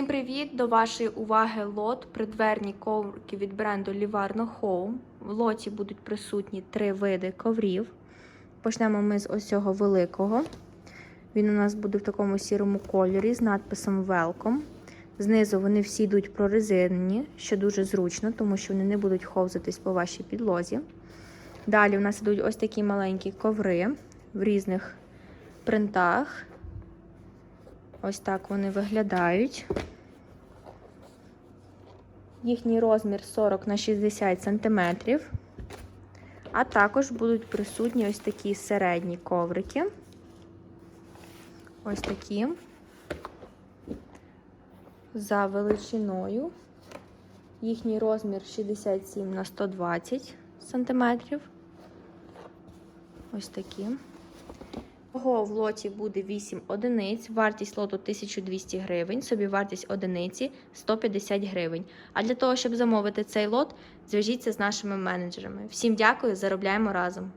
Всім привіт! До вашої уваги лот придверні коврики від бренду Livarno Home. В лоті будуть присутні три види коврів. Почнемо ми з ось цього великого. Він у нас буде в такому сірому кольорі з надписом Welcome. Знизу вони всі йдуть прорезинені, що дуже зручно, тому що вони не будуть ховзатись по вашій підлозі. Далі у нас йдуть ось такі маленькі коври в різних принтах. Ось так вони виглядають. Їхній розмір 40 на 60 см. А також будуть присутні ось такі середні коврики. Ось такі. За величиною. Їхній розмір 67 на 120 см. Ось такі. Всього в лоті буде 8 одиниць, вартість лоту 1200 гривень, собі вартість одиниці 150 гривень. А для того, щоб замовити цей лот, зв'яжіться з нашими менеджерами. Всім дякую, заробляємо разом!